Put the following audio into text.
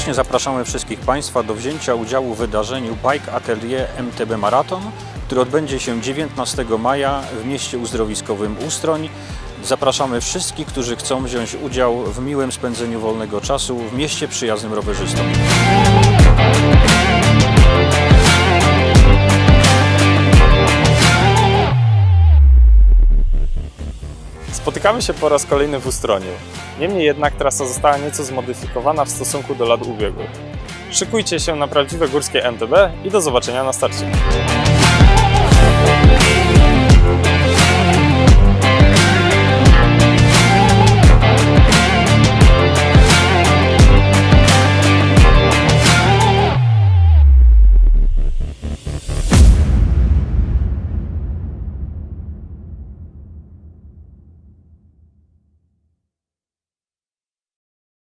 Serdecznie zapraszamy wszystkich Państwa do wzięcia udziału w wydarzeniu Bike Atelier MTB Marathon, który odbędzie się 19 maja w mieście uzdrowiskowym Ustroń. Zapraszamy wszystkich, którzy chcą wziąć udział w miłym spędzeniu wolnego czasu w mieście przyjaznym rowerzystom. Spotykamy się po raz kolejny w Ustroniu. Niemniej jednak trasa została nieco zmodyfikowana w stosunku do lat ubiegłych. Szykujcie się na prawdziwe górskie MTB i do zobaczenia na starcie.